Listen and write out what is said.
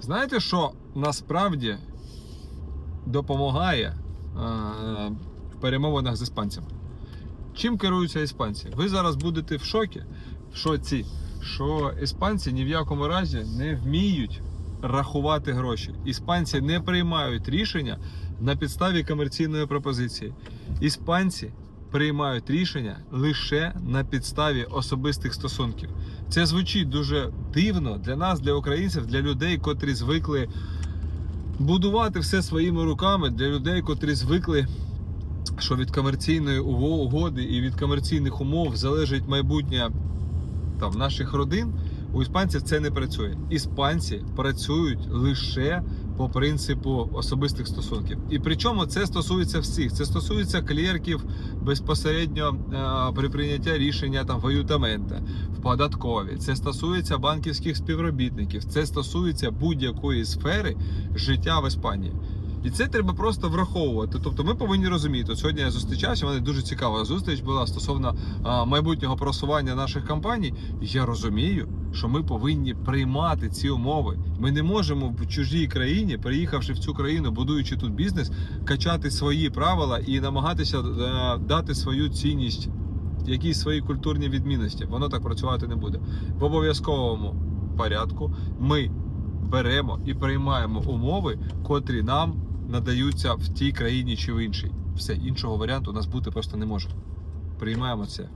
Знаєте, що насправді допомагає е, в перемовинах з іспанцями? Чим керуються іспанці? Ви зараз будете в шокі, в шоці, що іспанці ні в якому разі не вміють рахувати гроші. Іспанці не приймають рішення на підставі комерційної пропозиції. Іспанці приймають рішення лише на підставі особистих стосунків. Це звучить дуже дивно для нас, для українців, для людей, котрі звикли будувати все своїми руками, для людей, котрі звикли що від комерційної угоди і від комерційних умов залежить майбутнє там, наших родин, у іспанців це не працює. Іспанці працюють лише по принципу особистих стосунків. І причому це стосується всіх. Це стосується клерків безпосередньо е, при прийняття рішення там ваютамента в податкові. Це стосується банківських співробітників. Це стосується будь-якої сфери життя в Іспанії. І це треба просто враховувати. Тобто ми повинні розуміти. Сьогодні я зустрічався, в мене дуже цікава зустріч була стосовно а, майбутнього просування наших компаній. Я розумію, що ми повинні приймати ці умови. Ми не можемо в чужій країні, приїхавши в цю країну, будуючи тут бізнес, качати свої правила і намагатися е, дати свою цінність, якісь свої культурні відмінності. Воно так працювати не буде. В обов'язковому порядку ми беремо і приймаємо умови, котрі нам надаються в тій країні чи в іншій. Все іншого варіанту у нас бути просто не може. Приймаємо це.